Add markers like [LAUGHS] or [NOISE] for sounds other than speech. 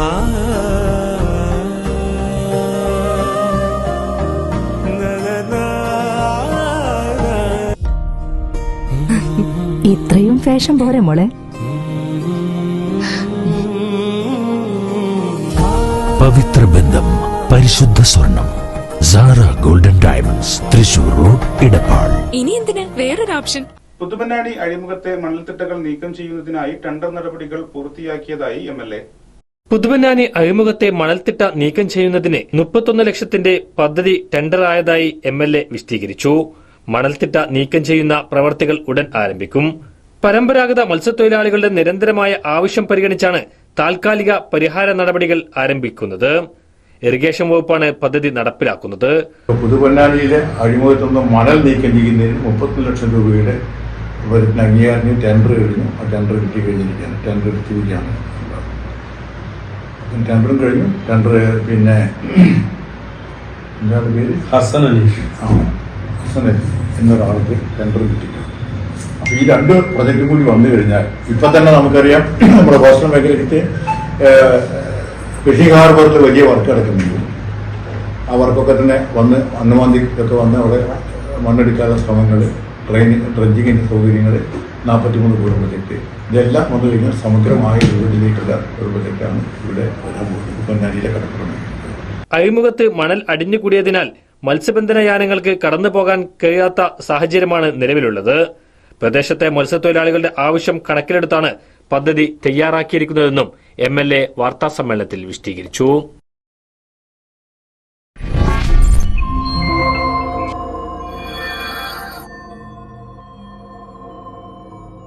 [LAUGHS] ഇത്രയും ഫാഷൻ പോരെ മോളെ. പവിത്ര ബന്ധം പരിശുദ്ധ സ്വർണം Sara golden diamonds Thrissur road Edappal ഇനി എന്തിന്? വേറൊരു ഓപ്ഷൻ. പുതുപ്പന്നാടി അഴിമുഖത്തെ മണൽത്തിട്ടകൾ നീക്കം ചെയ്യുന്നതിനായി ടെണ്ടർ നടപടികൾ പൂർത്തിയാക്കിയതായി എം എൽ എ. പുതുവന്നാനി അഴിമുഖത്തെ മണൽത്തിട്ട നീക്കം ചെയ്യുന്നതിന് മുപ്പത്തൊന്ന് ലക്ഷത്തിന്റെ പദ്ധതി ടെൻഡറായതായി എം എൽ എ വിശദീകരിച്ചു. മണൽത്തിട്ട നീക്കം ചെയ്യുന്ന പ്രവർത്തികൾ ഉടൻ ആരംഭിക്കും. പരമ്പരാഗത മത്സ്യത്തൊഴിലാളികളുടെ നിരന്തരമായ ആവശ്യം പരിഗണിച്ചാണ് താൽക്കാലിക പരിഹാര നടപടികൾ ആരംഭിക്കുന്നത്. ഇറിഗേഷൻ വകുപ്പാണ് പദ്ധതി നടപ്പിലാക്കുന്നത്. പുതുപൊന്നാനിയിലെ അഴിമുഖത്തുനിന്ന് മണൽ നീക്കം ചെയ്യുന്നതിന് മുപ്പത്തി ലക്ഷം രൂപയുടെ അംഗീകാരം ടെൻഡർ കഴിഞ്ഞു. ആ ടെൻഡർ കിട്ടി കഴിഞ്ഞിരിക്കുകയാണ്. ടെൻഡർ എടുത്തിരിക്കുകയാണ്. ടെൻഡറും കഴിഞ്ഞു. രണ്ട് പിന്നെ എന്താണ് പേര്? ഹസൻ അനീഷ് ആ ഹസൻ അലീഷ് എന്നൊരാൾക്ക് ടെൻഡർ കിട്ടി അപ്പൊ ഈ രണ്ട് പ്രൊജക്റ്റും കൂടി വന്നു കഴിഞ്ഞാൽ ഇപ്പൊ തന്നെ നമുക്കറിയാം നമ്മുടെ കോസ്റ്റൽ മേഖലയ്ക്ക് ഫിഷിംഗ് ഹാർബറിൽ വലിയ വർക്ക് നടക്കുന്നുണ്ട്. ആ വർക്കൊക്കെ തന്നെ വന്ന് അന്നുമാന്തിക്കൊക്കെ വന്ന് അവിടെ മണ്ണെടുക്കാത്ത ശ്രമങ്ങൾ ട്രെയിനിങ് ഡ്രഡ്ജിങ്ങിന്റെ സൗകര്യങ്ങൾ നാൽപ്പത്തിമൂന്ന് കോടി പ്രൊജക്ട് ഇതെല്ലാം വന്നു കഴിഞ്ഞാൽ സമഗ്രമായ രൂപത്തിലേക്കുള്ള പ്രൊജക്റ്റാണ് ഇവിടെ വരാൻ പോകുന്നത്. പൊന്നാനിയിലെ കടപ്പുറം. അഴിമുഖത്ത് മണൽ അടിഞ്ഞുകൂടിയതിനാൽ മത്സ്യബന്ധന യാനങ്ങൾക്ക് കടന്നു പോകാൻ കഴിയാത്ത സാഹചര്യമാണ് നിലവിലുള്ളത്. പ്രദേശത്തെ മത്സ്യത്തൊഴിലാളികളുടെ ആവശ്യം കണക്കിലെടുത്താണ് പദ്ധതി തയ്യാറാക്കിയിരിക്കുന്നതെന്നും എം എൽ എ വാർത്താസമ്മേളനത്തിൽ വിശദീകരിച്ചു.